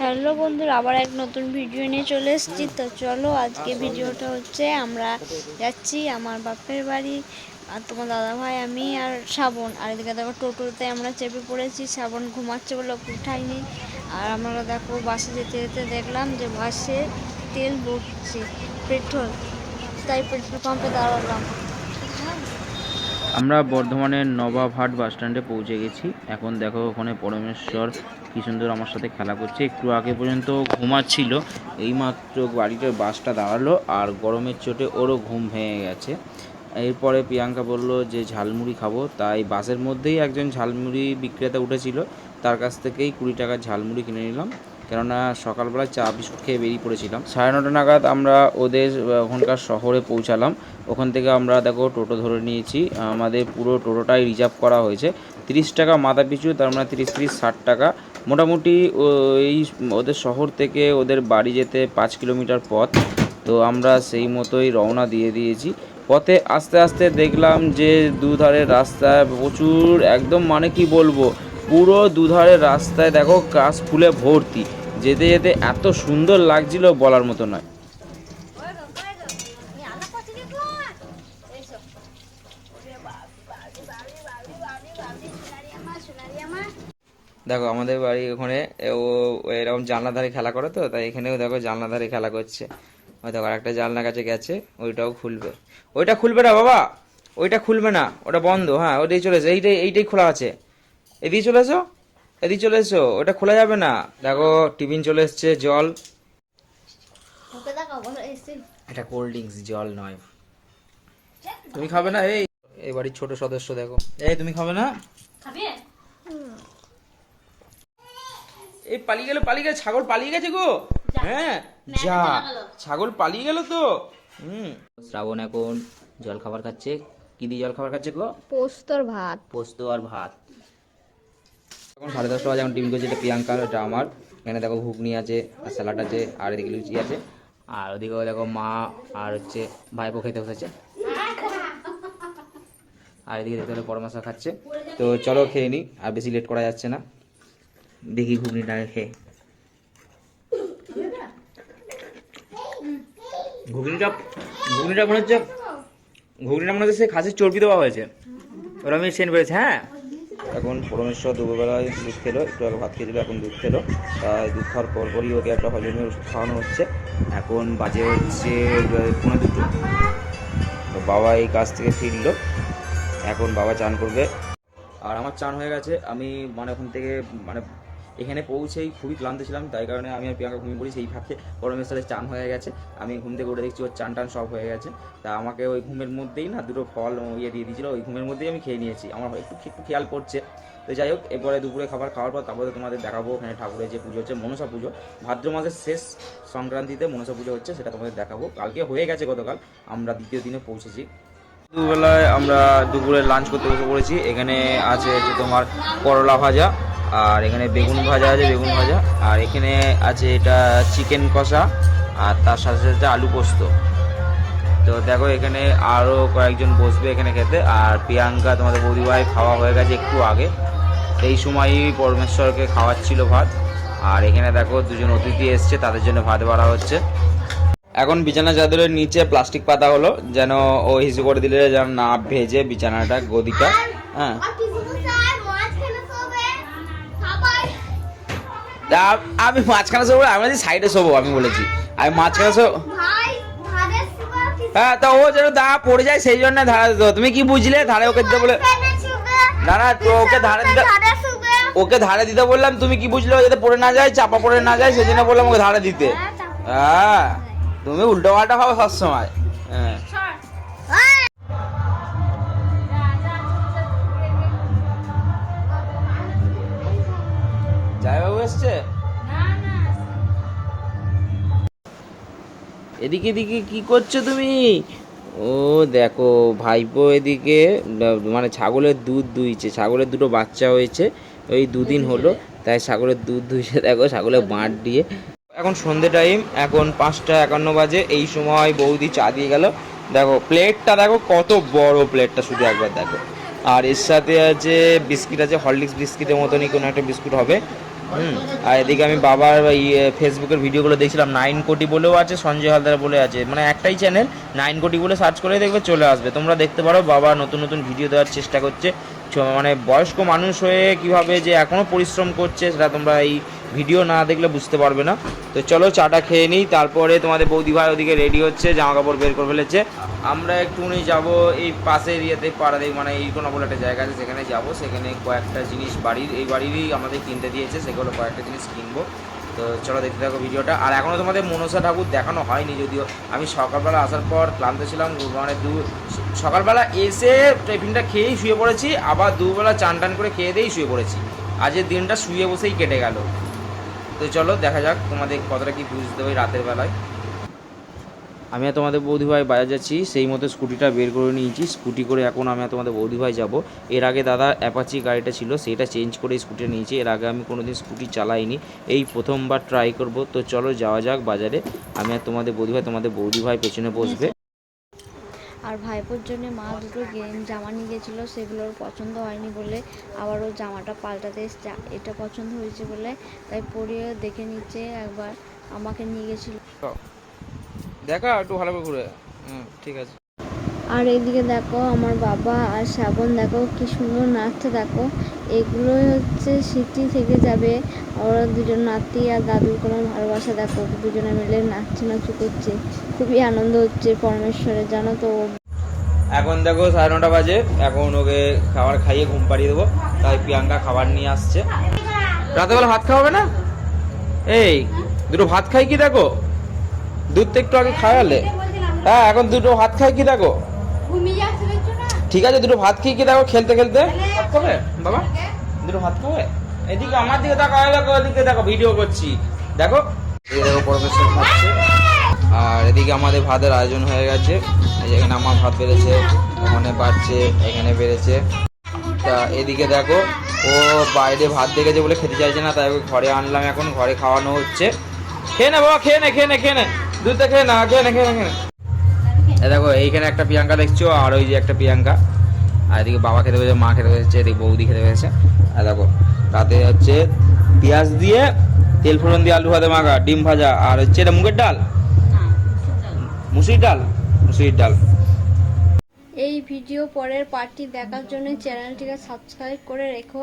Hello বন্ধুরা, আবার এক নতুন ভিডিও নিয়ে চলে এসেছি। তো চলো আজকে ভিডিওটা হচ্ছে, আমরা যাচ্ছি আমার বাপের বাড়ি, আর তোমার দাদা ভাই আমি আর শ্রাবণ। আর এদিকে দেখো টোটোতে আমরা চেপে পড়েছি, শ্রাবণ ঘুমাচ্ছে বলে উঠাইনি আর আমরা দেখো বাসে যেতে যেতে দেখলাম যে বাসে তেল ভরছে, পেট্রোল। তাই পেট্রোল পাম্পে দাঁড়ালাম। আমরা বর্ধমানের নবাবহাট বাস স্ট্যান্ডে পৌঁছে গেছি। এখন দেখো ওখানে পরমেশ্বর কি সুন্দর আমার সাথে খেলা করছে। একটু আগে পর্যন্ত ঘুমাচ্ছিল, এইমাত্র বাড়িটার বাসটা দাঁড়াল আর গরমের চোটে ওরও ঘুম ভেঙে গেছে। এরপরে প্রিয়াঙ্কা বলল যে ঝালমুড়ি খাব, তাই বাসের মধ্যেই একজন ঝালমুড়ি বিক্রেতা উঠেছিল, তার কাছ থেকেই কুড়ি টাকার ঝালমুড়ি কিনে নিলাম। কেননা সকালবেলা চা বিস্কুট খেয়ে বেরিয়ে পড়েছিলাম। সাড়ে নটা নাগাদ আমরা ওদের ওখানকার শহরে পৌঁছালাম। ওখান থেকে আমরা দেখো টোটো ধরে নিয়েছি। আমাদের পুরো টোটোটাই রিজার্ভ করা হয়েছে। তিরিশ টাকা মাথা পিছু, তার মানে তিরিশ তিরিশ, ষাট টাকা। মোটামুটি এই ওদের শহর থেকে ওদের বাড়ি যেতে পাঁচ কিলোমিটার পথ। তো আমরা সেই মতোই রওনা দিয়ে দিয়েছি। পথে আস্তে আস্তে দেখলাম যে দুধারের রাস্তায় প্রচুর, একদম মানে কি বলব পুরো দুধারে রাস্তায় দেখো কাশ ফুলে ভর্তি। যেতে যেতে এত সুন্দর লাগছিল বলার মতো নয়। দেখো, আমাদের বাড়ি ওখানে ও এরকম জানলা ধারে খেলা করে তো, তাই এখানেও দেখো জানলা ধারে খেলা করছে। ওই দেখো একটা জানলা কাছে গেছে, ওইটাও খুলবে। ওইটা খুলবে না বাবা! ওইটা খুলবে না, ওটা বন্ধ হ্যাঁ ওইটাই চলে এসো এইটাই এইটাই খোলা আছে। এদিকে চলে এসো এদিকে চলে এসো ওটা খোলা যাবে না। দেখো টিফিন চলে এসছে জল। এটা কোল্ড ড্রিঙ্কস জল নয়। তুমি খাবে না? এই এই বাড়ির ছোট সদস্য দেখো। এই তুমি খাবে না? এই পালিয়ে গেল পালিয়ে গেল ছাগল পালিয়ে গেছে গো। হ্যাঁ যা। ছাগল পালিয়ে গেল তো। হুম। শ্রাবণ এখন জল খাবার খাচ্ছে। কি দিয়ে জল খাবার খাচ্ছে গো? পোস্তর ভাত। পোস্ত আর ভাত। এখন সাড়ে দশটা বাজে, এখন টিম করছে এটা প্রিয়াঙ্কার এটা আমার। এখানে দেখো ঘুগনি আছে, আর স্যালাড আছে, আর এদিকে লুচি আছে। আর ওদিকেও দেখো মা, আর হচ্ছে ভাইপো খেতে বসেছে। আর এদিকে দেখতে হলে পরমাশা খাচ্ছে। তো চলো খেয়ে নিই আর বেশি লেট করা যাচ্ছে না। দেখি ঘুগনিটা আগে খেয়ে। ঘুগনিটা ঘুগনিটা মনে হচ্ছে, ঘুগনিটা মনে হচ্ছে সে খাসির চর্বি দেওয়া হয়েছে। ওরা আমি সেন্ট করেছে হ্যাঁ? এখন পরমেশ্বর দুপুরবেলায় দুধ খেলো, একটু আগে ভাত খেয়েছিল, এখন দুধ খেলো। তাই দুধ খাওয়ার পরপরই ওকে একটা হজমের ওষুধ খাওয়ানো হচ্ছে। এখন বাজে হচ্ছে পনেরো দুটো। তো বাবা এই কাজ থেকে ফিরলো এখন বাবা চান করবে। আর আমার চান হয়ে গেছে, আমি মানে ওখান থেকে মানে এখানে পৌঁছেই খুবই ক্লান্ত ছিলাম, তাই কারণে আমি আর প্রিয়াঙ্কা ঘুমিয়ে পড়ি। সেই ফাঁকে গরমের সাথে চান হয়ে গেছে। আমি ঘুম থেকে উঠে দেখছি ওর চান টান সব হয়ে গেছে। তা আমাকে ওই ঘুমের মধ্যেই না দুটো ফল ইয়ে দিয়ে দিয়েছিল, ওই ঘুমের মধ্যেই আমি খেয়ে নিয়েছি। আমার একটু একটু খেয়াল পড়ছে তো যাই হোক, এরপরে দুপুরে খাবার খাওয়ার পর তারপরে তোমাদের দেখাবো ওখানে ঠাকুরের যে পুজো হচ্ছে, মনসা পুজো। ভাদ্র মাসের শেষ সংক্রান্তিতে মনসা পুজো হচ্ছে, সেটা তোমাদের দেখাবো। কালকে হয়ে গেছে গতকাল, আমরা দ্বিতীয় দিনে পৌঁছেছি। দুবেলায় আমরা দুপুরে লাঞ্চ করতে বসে পড়েছি। এখানে আছে হচ্ছে তোমার করলা ভাজা আর এখানে বেগুন ভাজা আছে বেগুন ভাজা। আর এখানে আছে এটা চিকেন কষা আর তার সাথে সাথে আলু পোস্ত। তো দেখো এখানে আরও কয়েকজন বসবে এখানে খেতে। আর প্রিয়াঙ্কা তোমাদের বৌদিভাই খাওয়া হয়ে গেছে একটু আগে। এই সময়ই পরমেশ্বরকে খাওয়াচ্ছিল ভাত। আর এখানে দেখো দুজন অতিথি এসছে তাদের জন্য ভাত বাড়া হচ্ছে। এখন বিছানা চাদরের নিচে প্লাস্টিক পাতা হলো যেন ও হিসু করে দিলে যেন না ভেজে বিছানাটা গদিটা। হ্যাঁ। আমি মাঝখানে শোবো আমি বলেছি সাইডে শোবো আমি বলেছি। আমি মাঝখানে শোবো হ্যাঁ তা ও যেন দা পড়ে যায় সেই জন্য ধারে দিত তুমি কি বুঝলে? ধারে ওকে দিতে বলে না না তো ওকে ধারে দিতে ওকে ধারে দিতে বললাম তুমি কি বুঝলে? ও যাতে পড়ে না যায় চাপা পড়ে না যায় সেই জন্য বললাম ওকে ধারে দিতে। হ্যাঁ তুমি উল্টো পাল্টা হবে সবসময়। এসছে? এদিকে এদিকে কি করছ তুমি? ও দেখো ভাইপো এদিকে মানে ছাগলের দুধ দুইছে। ছাগলের দুটো বাচ্চা হয়েছে ওই দুদিন হলো। তাই ছাগলের দুধ দুইছে দেখো ছাগলের বাঁট দিয়ে। এখন সন্ধে টাইম এখন পাঁচটা একান্ন বাজে এই সময় বৌদি চা দিয়ে গেল। দেখো প্লেটটা দেখো কত বড় প্লেটটা শুধু একবার দেখো। আর এর সাথে আছে বিস্কিট আছে হরলিক্স বিস্কিটের মতনই কোনো একটা বিস্কুট হবে। আর এদিকে আমি বাবার ফেসবুকের ভিডিওগুলো দেখছিলাম, নাইন কোটি বলেও আছে, সঞ্জয় হালদার বলে আছে মানে একটাই চ্যানেল নাইন কোটি বলে সার্চ করে দেখবে, চলে আসবে। তোমরা দেখতে পারো, বাবা নতুন নতুন ভিডিও দেওয়ার চেষ্টা করছে মানে বয়স্ক মানুষ হয়ে কীভাবে যে এখনও পরিশ্রম করছে, সেটা তোমরা এই ভিডিও না দেখলে বুঝতে পারবে না। তো চলো চাটা খেয়ে নিই, তারপরে তোমাদের বৌদি ভাই ওদিকে রেডি হচ্ছে জামা কাপড় বের করে ফেলেছে। আমরা একটুখানি যাব এই পাশের ইয়েতে পাড়াতে মানে এই কোনো বলে একটা জায়গা আছে, সেখানে যাব। সেখানে কয়েকটা জিনিস বাড়ির, এই বাড়িরই আমাদের কিনতে দিয়েছে সেগুলো কয়েকটা জিনিস কিনবো। তো চলো দেখতে থাকো ভিডিওটা। আর এখনও তোমাদের মনসা ঠাকুর দেখানো হয়নি, যদিও আমি সকালবেলা আসার পর ক্লান্ত ছিলাম মানে দু, সকালবেলা এসে টিফিনটা খেয়েই শুয়ে পড়েছি, আবার দুবেলা চান টান করে খেয়ে দিয়েই শুয়ে পড়েছি। আজের দিনটা শুয়ে বসেই কেটে গেল। তো চলো, দেখা যাক তোমাদের কতটা কি বুঝতে হবে রাতের বেলায়। আমি আর তোমাদের বৌদিভাই বাজার যাচ্ছি, সেই মতো স্কুটিটা বের করে নিয়েছি, স্কুটি করে এখন আমি আর তোমাদের বৌদিভাই যাব। এর আগে দাদা অ্যাপাচি গাড়িটা ছিল, সেটা চেঞ্জ করে স্কুটি নিয়েছি, এর আগে আমি কোনোদিন স্কুটি চালাইনি, এই প্রথমবার ট্রাই করব। তো চলো যাওয়া যাক বাজারে, আমি আর তোমাদের বৌদিভাই তোমাদের বৌদিভাই পেছনে বসবে। আর ভাইপোর জন্য মা দুটো গেম জামা নিয়ে গেছিল সেগুলোর পছন্দ হয়নি বলে আবার ও জামাটা পাল্টাতে এটা পছন্দ হয়েছে বলে তাই পরিয়ে দেখে নিচ্ছে একবার আমাকে নিয়ে গেছিল। দেখা একটু ভালো করে ঘুরে হুম ঠিক আছে। আর এইদিকে দেখো আমার বাবা আর শ্রাবণ দেখো কি সুন্দর নাচতে দেখো। এগুলোই হচ্ছে স্মৃতি থেকে যাবে। ওরা দুজন নাতি আর দাদুর কোনো ভালোবাসা দেখো দুজনে মিলে নাচছে নাচু করছে। খুবই আনন্দ হচ্ছে পরমেশ্বরের জানো তো। এখন দেখো সাড়ে নটা বাজে এখন ওকে খাবার খাইয়ে ঘুম পাড়িয়ে দেবো। তাই প্রিয়াঙ্কা খাবার নিয়ে আসছে। রাতেবেলা ভাত খাওয়াবে না? এই দুটো ভাত খাই কি দেখো? দুধ তো একটু আগে খাওয়ালে। হ্যাঁ এখন দুটো ভাত খাই কি দেখো? ঠিক আছে দুটো ভাত খেয়ে কি দেখো খেলতে খেলতে? খাবে বাবা? দুটো ভাত খাবে এদিকে আমার দিকে দেখো দেখো এদিকে দেখো ভিডিও করছি। দেখো। এই দেখো পরমেশ্বর আর এদিকে আমাদের ভাতের আয়োজন হয়ে গেছে। এখানে আমার ভাত বেড়েছে, ওখানে বাড়ছে, এখানে বেড়েছে। তা এদিকে দেখো, ও বাইরে ভাত দেখেছে বলে খেতে চাইছে না, তাই ঘরে আনলাম এখন, ঘরে খাওয়ানো হচ্ছে। খেয়ে নে বাবা, খেয়ে নে খেয়ে নে খেয়ে নে। দুধটা খেয়ে না খেয়ে নে খেয়ে নে খেয়ে নে। এই দেখো, এইখানে একটা প্রিয়াঙ্কা দেখছ, আর ওই যে একটা প্রিয়াঙ্কা। আর এদিকে বাবা খেতে পেয়েছে, মা খেতে পেয়েছে, এদিকে বৌদি খেতে পেয়েছে। আর দেখো, তাতে হচ্ছে পেঁয়াজ দিয়ে তেল ফোড়ন দিয়ে আলু ভাতে মাখা, ডিম ভাজা, আর হচ্ছে এটা মুগের ডাল? মুসুরির ডাল? মুসুরির ডাল। এই ভিডিও পরের পার্টটি দেখার জন্য চ্যানেলটিকে সাবস্ক্রাইব করে রেখো।